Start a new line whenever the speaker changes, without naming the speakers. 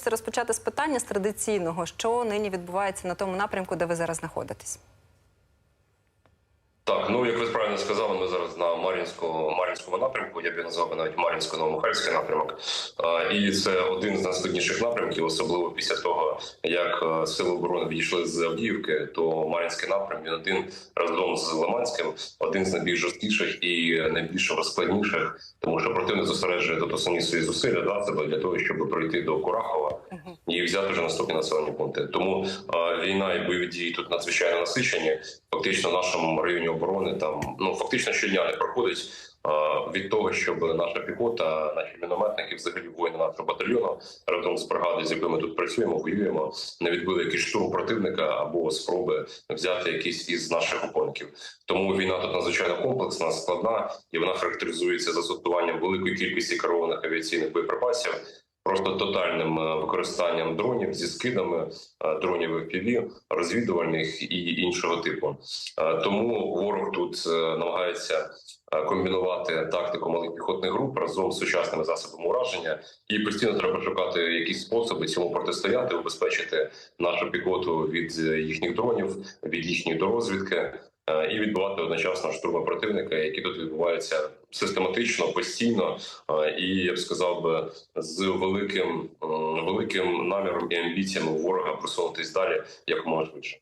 Хочеться розпочати з питання з традиційного, що нині відбувається на тому напрямку, де ви зараз знаходитесь.
Так, ну як ви правильно сказали, ми зараз на Мар'їнському Мар'їнському напрямку. Я б назвав навіть Мар'їнсько новомихайльський напрямок. І це один з найскладніших напрямків, особливо після того, як е, сили оборони відійшли з Авдіївки, то Мар'їнський напрям він один разом з Лиманським, один з найбільш жорсткіших і найбільш розкладніших, тому що противник зосереджує тут основні свої зусилля да, себе для того, щоб пройти до Курахова і взяти вже наступні населені пункти. Тому е, війна і бойові дії тут надзвичайно насичені. Фактично, в нашому районі оборони там ну фактично щодня не проходить. Від того, щоб наша піхота, наші мінометники, взагалі воїни нашого батальйону разом з бригадою, з якою ми тут працюємо, воюємо, не відбили якийсь штурм противника або спроби взяти якийсь із наших опонентів. Тому війна тут надзвичайно комплексна, складна, і вона характеризується застосуванням великої кількості керованих авіаційних боєприпасів. Просто тотальним е, використанням дронів зі скидами е, дронів FPV, розвідувальних і іншого типу. Е, Тому ворог тут намагається комбінувати тактику малих піхотних груп разом з сучасними засобами ураження, і постійно треба шукати якісь способи цьому протистояти, убезпечити нашу піхоту від їхніх дронів, від їхньої дорозвідки. Е, І відбувати одночасно штурми противника, які тут відбуваються систематично, постійно, е, і я б сказав би з великим великим наміром і амбіціями ворога просунутись далі якомога швидше.